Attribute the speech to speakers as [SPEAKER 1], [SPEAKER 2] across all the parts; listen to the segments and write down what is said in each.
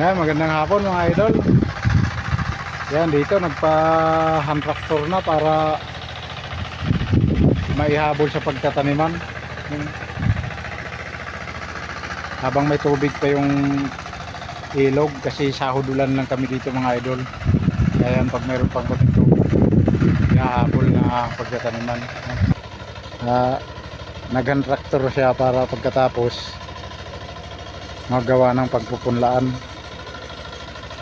[SPEAKER 1] Yan, magandang hapon mga idol. Yan, dito nagpa-hand tractor na para maihabol sa pagtataniman. Habang may tubig pa yung ilog kasi sahudulan lang kami dito mga idol. Kaya pag mayroon pang konting tubig, ihahabol na pagtataniman. Uh, nag-hand tractor siya para pagkatapos magawa ng pagpupunlaan.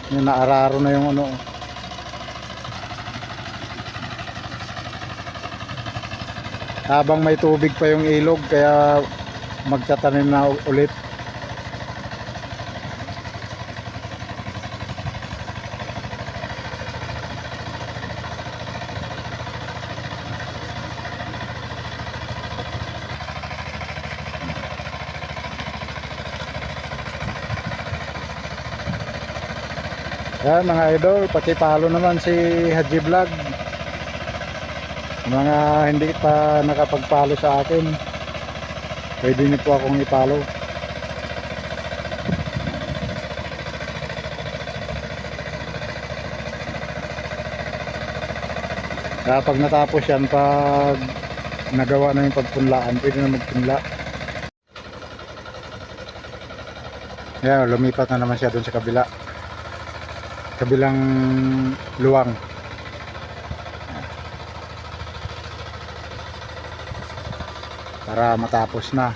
[SPEAKER 1] Yung naararo na yung ano. Habang may tubig pa yung ilog kaya magtatanim na ulit. Yan mga idol, pakipalo naman si Haji Vlog. Mga hindi pa nakapagpalo sa akin, pwede niyo po akong ipalo. Kapag natapos yan, pag nagawa na yung pagpunlaan, pwede na magpunla. Yan, lumipat na naman siya doon sa kabila kabilang luwang. Para matapos na